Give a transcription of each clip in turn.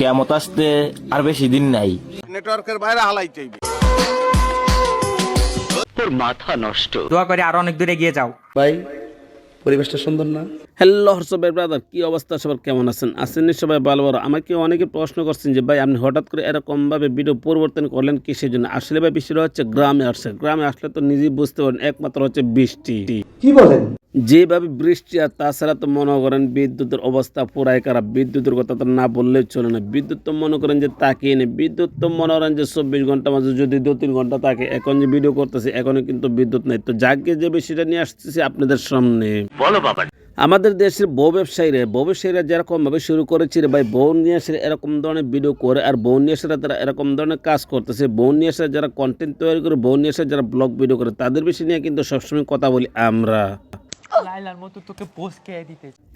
কেমত আসতে আর বেশি দিন নাই। নেটওয়ার্কের বাইরে হালাইতে হইবে। দোয়া করে আরও অনেক দূরে গিয়ে যাও। ভাই পরিবেশটা সুন্দর না? হ্যালো হর্ষভাই ব্রাদার কি অবস্থা? সবার কেমন আছেন? আছেন সবাই ভালো ভালো। আমাকে অনেকে প্রশ্ন করছেন যে ভাই আপনি হঠাৎ করে এরকম ভাবে ভিডিও পরিবর্তন করলেন কিসের জন্য? আসলে ভাই বিষয়টা হচ্ছে গ্রামে আসছে। গ্রামে আসলে তো নিজেই বুঝতে পারেন একমাত্র হচ্ছে বৃষ্টি। কি বলেন? যেভাবে বৃষ্টি আর তাছাড়া তো মনে করেন বিদ্যুতের অবস্থা পুরাই খারাপ। বিদ্যুতের কথা তো না বললেই চলে না। বিদ্যুৎ তো মনে করেন যে তাকিয়ে নেই। বিদ্যুৎ তো মনে করেন যে চব্বিশ ঘণ্টা মাঝে যদি দু তিন ঘণ্টা থাকে এখন যে ভিডিও করতেছে এখনও কিন্তু বিদ্যুৎ নেই। তো যাকে যে বিষয়টা নিয়ে আসতেছি আপনাদের সামনে। বলো বাবা। আমাদের দেশের বউ ব্যবসায়ীরা বউ ব্যবসায়ীরা যেরকম ভাবে শুরু করেছে রে ভাই বউ নিয়ে এসে এরকম ধরনের ভিডিও করে আর বউ নিয়ে এসে তারা এরকম ধরনের কাজ করতেছে। বউ নিয়ে এসে যারা কন্টেন্ট তৈরি করে বউ নিয়ে এসে যারা ব্লগ ভিডিও করে তাদের বিষয় নিয়ে কিন্তু সবসময় কথা বলি আমরা।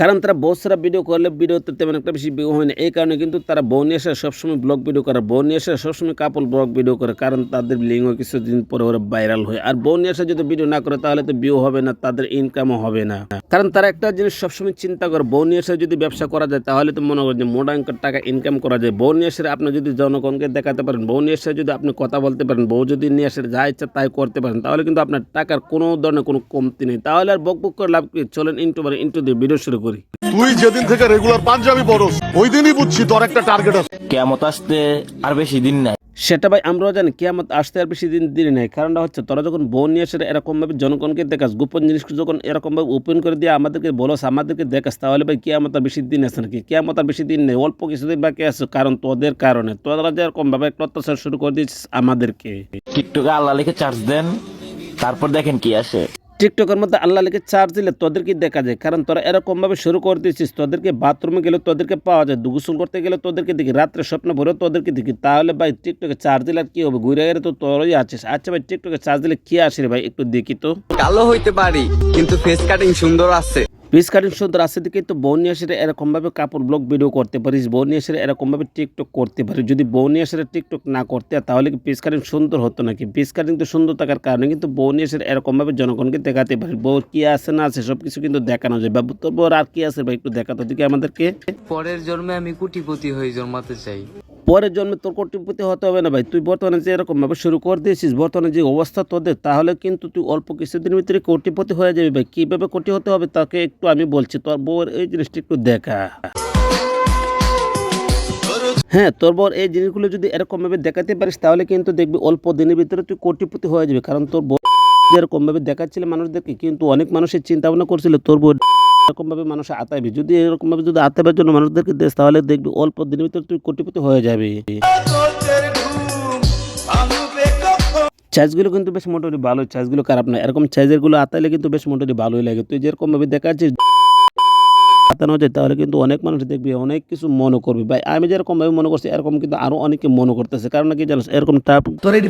কারণ তারা বউ ভিডিও করলে ভিডিওতে তেমন একটা বেশি ভিউ হয় না। এই কারণে কিন্তু তারা বউ নিয়ে এসে সবসময় ব্লগ ভিডিও করে। বউ নিয়ে এসে সবসময় কাপল ব্লগ ভিডিও করে, কারণ তাদের লিঙ্গ কিছুদিন পরে ওরা ভাইরাল হয়। আর বউ নিয়ে এসে যদি ভিডিও না করে, তাহলে তো ভিউ হবে না, তাদের ইনকামও হবে না। কারণ তারা একটা জিনিস সবসময় চিন্তা করে, বউ নিয়ে এসে যদি ব্যবসা করা যায়, তাহলে তো মনে করেন যে মোটা অঙ্কের টাকা ইনকাম করা যায়। বউ নিয়ে এসে আপনি যদি জনগণকে দেখাতে পারেন, বউ নিয়ে এসে যদি আপনি কথা বলতে পারেন, বউ যদি নিয়ে এসে যা ইচ্ছা তাই করতে পারেন, তাহলে কিন্তু আপনার টাকার কোনো ধরনের কোনো কমতি নেই। তাহলে আর বক বক করে লাভ কি? চলেন ইন্টু মানে ইন্টু দিয়ে ভিডিও শুরু করি। তুই যেদিন থেকে রেগুলার পাঞ্জাবি পরস ওই দিনই বুঝছি তোর একটা টার্গেট আছে। কেমত আসতে আর বেশি দিন নাই। সেটা ভাই আমরাও জানি কিয়ামত আসতে আর বেশি দিন দেরি নেই। কারণটা হচ্ছে তোরা যখন বউ নিয়ে এসে এরকমভাবে জনগণকে দেখাস গোপন জিনিস যখন এরকমভাবে ওপেন করে দিয়ে আমাদেরকে বলস আমাদেরকে দেখাস তাহলে ভাই কিয়ামত আর বেশি দিন আছে নাকি? কিয়ামত আর বেশি দিন নেই অল্প কিছুদিন বাকি আছে কারণ তোদের কারণে। তোরা যেরকমভাবে একটা অত্যাচার শুরু করে দিয়েছিস আমাদেরকে। টিকটকে আল্লাহ লিখে চার্জ দেন তারপর দেখেন কি আসে। টিকটকের মধ্যে আল্লাহ লিখে চার্জ দিলে তোদেরকে দেখা যায়। কারণ তোরা এরকমভাবে শুরু করে দিয়েছিস, তোদেরকে বাথরুমে গেলে তোদেরকে পাওয়া যায় দুগুসুল করতে গেলে তোদেরকে দেখি, রাত্রে স্বপ্ন ভরে তোদেরকে দেখি। তাহলে ভাই টিকটকে চার্জ দিলে আর কি হবে? ঘুরে গেলে তো তোরই আছিস। আচ্ছা ভাই, টিকটকে চার্জ দিলে কি আসে ভাই? একটু দেখি তো। কালো হইতে পারি, কিন্তু ফেস কাটিং সুন্দর আছে। পিস কাটিং সুন্দর আছে দিকে তো বউ নিয়ে এসে এরকমভাবে কাপড় ব্লগ ভিডিও করতে পারিস, বউ নিয়ে এসে এরকমভাবে টিকটক করতে পারিস। যদি বউ নিয়ে এসে টিকটক না করতে, তাহলে কি পিস কাটিং সুন্দর হতো নাকি? পিস কাটিং তো সুন্দর থাকার কারণে কিন্তু বউ নিয়ে এসে এরকমভাবে জনগণকে দেখাতে পারিস। বউ কি আছে না আছে সব কিছু কিন্তু দেখানো যায়। বাবু, তোর বউর আর কি আছে ভাই? একটু দেখাতো দিকে আমাদেরকে। পরের জন্মে আমি কুটিপতি হয়ে জন্মাতে চাই। পরের জন্মে তোর কোটিপতি হতে হবে না ভাই। তুই বর্তমানে যে এরকম ভাবে শুরু করে দিয়েছিস, বর্তমানে যে অবস্থা তোদের, তাহলে কিন্তু তুই অল্প কিছুদিনের ভিতরে কোটিপতি হয়ে যাবি ভাই। কীভাবে কোটি হতে হবে তাকে একটু আমি বলছি। তোর বউয়ের এই জিনিসটা একটু দেখা। হ্যাঁ তোর বর এই জিনিসগুলো যদি এরকমভাবে দেখাতে পারিস, তাহলে কিন্তু দেখবি অল্প দিনের ভিতরে তুই কোটিপতি হয়ে যাবে। কারণ তোর বউ যেরকম ভাবে দেখাচ্ছিল মানুষদেরকে, কিন্তু অনেক মানুষের চিন্তা ভাবনা করছিল তোর বউ এরকম ভাবে মানুষ আতাবি যদি এরকম ভাবে যদি আতাবের জন্য মানুষদেরকে দেশ, তাহলে দেখবি অল্প দিনের ভিতরে তুই কোটিপতি হয়ে যাবে। চার্জগুলো কিন্তু বেশ মোটামুটি ভালো চার্জগুলো খারাপ না এরকম চার্জেরগুলো আতাইলে কিন্তু বেশ মোটামুটি ভালোই লাগে। তুই যেরকম ভাবে দেখাচ্ছিস আতানো যায়, তাহলে কিন্তু অনেক মানুষ দেখবি অনেক কিছু মনে করবে। ভাই, আমি যেরকম ভাবে মনে করছি, এরকম কিন্তু আরও অনেকে মনে করতেছে। কারণ কি জানো, এরকম টাপ তোর এই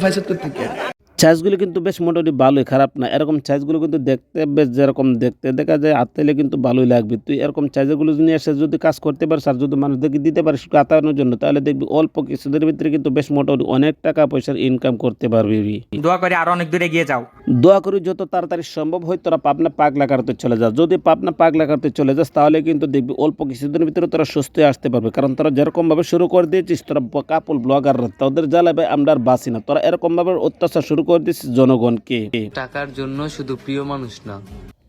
চার্জগুলো কিন্তু বেশ মোটামুটি ভালোই, খারাপ না। এরকম চার্জগুলো কিন্তু দেখতে বেশ যেরকম দেখতে, দেখা যায় আতাইলে কিন্তু ভালোই লাগবে। তুই এরকম চার্জারগুলো নিয়ে এসে যদি কাজ করতে পারিস আর যদি মানুষদেরকে দিতে পারিস কাতানোর জন্য, তাহলে দেখবি অল্প কিছুদের ভিতরে কিন্তু বেশ মোটামুটি অনেক টাকা পয়সার ইনকাম করতে পারবি। দোয়া করে আরও অনেক দূরে গিয়ে যাও। দোয়া করি যত তাড়াতাড়ি সম্ভব হয়, তোরা পাবনা পাগলা কাটতে চলে যাস যদি পাবনা পাগলা কাটতে চলে যাস, তাহলে কিন্তু দেখবি অল্প কিছুদিনের ভিতরে তোরা সুস্থ আসতে পারবে। কারণ তোরা যেরকমভাবে শুরু করে দিয়েছিস, তোরা কাপল ব্লগাররা তোদের জ্বালাবে আমরা আর বাসি না। তোরা এরকমভাবে অত্যাচার শুরু করে দিয়েছিস জনগণকে। টাকার জন্য শুধু প্রিয় মানুষ না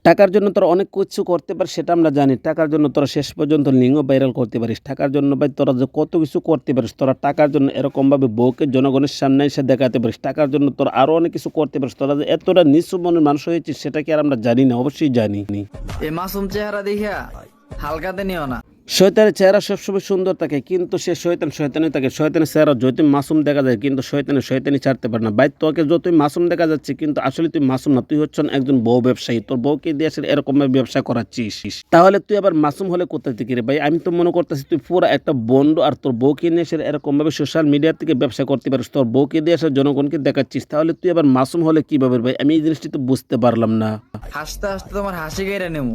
টাকার জন্য তোরা অনেক কিছু করতে পারিস, সেটা আমরা জানি। টাকার জন্য তোরা শেষ পর্যন্ত লিঙ্গ ভাইরাল করতে পারিস। টাকার জন্য ভাই তোরা যে কত কিছু করতে পারিস, তোরা টাকার জন্য এরকমভাবে বউকে জনগণের সামনে এসে দেখাতে পারিস। টাকার জন্য তোরা আরও অনেক কিছু করতে পারিস। তোরা যে এতটা নিঃস্ব মনের মানুষ হয়েছিস, সেটা কি আর আমরা জানি না? অবশ্যই জানি। এই মাসুম চেহারা দেখিয়া হালকাতে নিও না। শয়তানের চেহারা সবসময় সুন্দর থাকে কিন্তু সে শয়তান শয়তানই থাকে। শয়তানের চেহারা যতই মাসুম দেখা যায় কিন্তু শয়তানের শয়তানি ছাড়তে পারে না। ভাই তোকে যতই মাসুম দেখা যাচ্ছে কিন্তু আসলে তুই মাসুম না। তুই হচ্ছেন একজন বউ ব্যবসায়ী। তোর বউকে দিয়ে আসলে এরকম ব্যবসা করাচ্ছিস। তাহলে তুই আবার মাসুম হলে কোথায় থেকে রে ভাই? আমি তো মনে করতেছি তুই পুরো একটা বন্ড আর তোর বউকে নিয়ে এসে এরকম ভাবে সোশ্যাল মিডিয়া থেকে ব্যবসা করতে পারিস। তোর বউকে দিয়ে এসে জনগণকে দেখাচ্ছিস। তাহলে তুই আবার মাসুম হলে কীভাবে ভাই? আমি এই জিনিসটি তো বুঝতে পারলাম না। হাসতে হাসতে তোমার হাসি গেড়ে নেব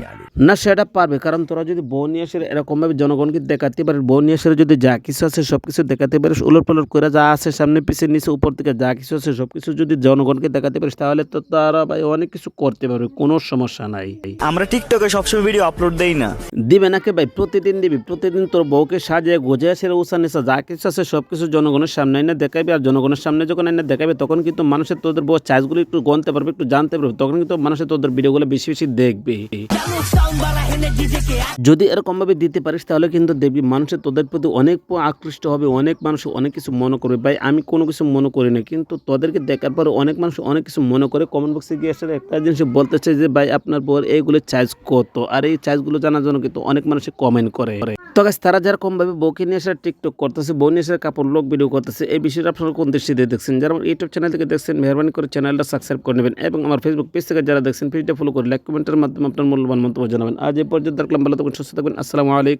না সেটা পারবে। কারণ তোরা যদি বউ নিয়ে এসে এরকম ভাবে জনগণকে দেখাতে পারে বউ নিয়ে যদি যা কিছু আছে সব কিছু দেখাতে পারিস উলট পালট করে যা আছে সামনে পিছিয়ে নিচে উপর থেকে যা কিছু আছে সব কিছু যদি জনগণকে দেখাতে পারিস তাহলে তো তারা ভাই অনেক কিছু করতে পারবে কোনো সমস্যা নাই। আমরা টিকটকে সবসময় ভিডিও আপলোড দেই না। দিবে নাকি ভাই? প্রতিদিন দিবি প্রতিদিন তোর বউকে সাজিয়ে গোজে সেরে উষা নিশা যা কিছু আছে সব কিছু জনগণের সামনে এনে দেখাবি আর জনগণের সামনে যখন এনে দেখাবে তখন কিন্তু মানুষের তোদের বউ চাইজগুলো একটু গনতে পারবে একটু জানতে পারবে তখন কিন্তু মানুষের তোদের ভিডিওগুলো বেশি বেশি দেখবে। যদি এরকম ভাবে দিতে পারিস, তাহলে কিন্তু দেখবি মানুষের তোদের প্রতি অনেক আকৃষ্ট হবে, অনেক মানুষ অনেক কিছু মনে করবে। ভাই, আমি কোনো কিছু মনে করি না, কিন্তু তোদেরকে দেখার পরে অনেক মানুষ অনেক কিছু মনে করে। কমেন্ট বক্সে গিয়ে এসে একটা জিনিস বলতে চাই যে, ভাই, আপনার বউর এইগুলো চার্জ কত? আর এই চার্জগুলো জানার জন্য কিন্তু অনেক মানুষ কমেন্ট করে। তো গাছ তারা যারা কম ভাবে বউকে নিয়ে এসে টিকটক করতেছে, বউ নিয়ে কাপড় লোক ভিডিও করতেছে, এই বিষয়টা আপনারা কোন দৃষ্টিতে দেখছেন? যারা আমার ইউটিউব চ্যানেল থেকে দেখছেন, মেহরবানি করে চ্যানেলটা সাবস্ক্রাইব করে নেবেন এবং আমার ফেসবুক পেজ থেকে যারা দেখছেন পেজটা ফলো করে লাইক কমেন্টের মাধ্যমে আপনার মূল্যবান মন্তব্য জানাবেন। আজ এই পর্যন্ত, দেখলাম, ভালো থাকবেন, সুস্থ থাকবেন, আসসালামু